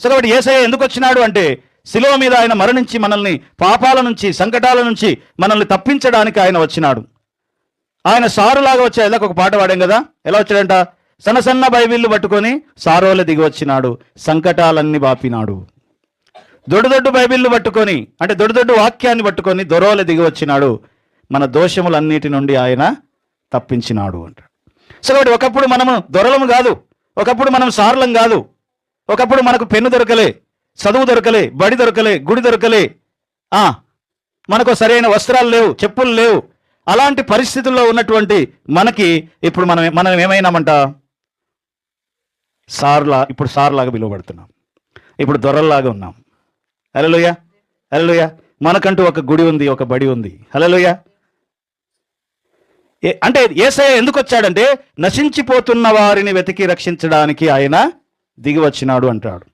So కాబట్టి ఏసయ్య ఎందుకు వచ్చినాడు అంటే శిలువ మీద ఆయన మరణించి మనల్ని పాపాల నుంచి సంకటాల నుంచి మనల్ని తప్పించడానికి ఆయన వచ్చినాడు. ఆయన సారులాగా వచ్చే ఇలాగ ఒక పాట పాడాం కదా? ఎలా వచ్చాడంట? సన్న సన్న బైబిళ్ళు పట్టుకొని సారోల దిగి వచ్చినాడు సంకటాలన్నీ బాపినాడు దొడ్డు దొడ్డు బైబిళ్ళు పట్టుకొని అంటే దొడ్డు దొడ్డు వాక్యాన్ని పట్టుకొని దొరోల దిగి వచ్చినాడు. మన దోషములన్నిటి నుండి ఆయన తప్పించినాడు అంటాడు. సో కాబట్టి ఒకప్పుడు మనము దొరలము కాదు ఒకప్పుడు మనం సారలం కాదు ఒకప్పుడు మనకు పెన్ను దొరకలే చదువు దొరకలే బడి దొరకలే గుడి దొరకలే. ఆ మనకు సరైన వస్త్రాలు లేవు చెప్పులు లేవు. అలాంటి పరిస్థితుల్లో ఉన్నటువంటి మనకి ఇప్పుడు మనం మనం ఏమైనామంట? సార్లా ఇప్పుడు సార్లాగా పిలువబడుతున్నాం. ఇప్పుడు దొరల్లాగా ఉన్నాం. హలోయ హలోయ మనకంటూ ఒక గుడి ఉంది ఒక బడి ఉంది. హలోయ అంటే ఏసయ్య ఎందుకు వచ్చాడంటే నశించిపోతున్న వారిని వెతికి రక్షించడానికి ఆయన దిగి వచ్చినాడు అంటాడు.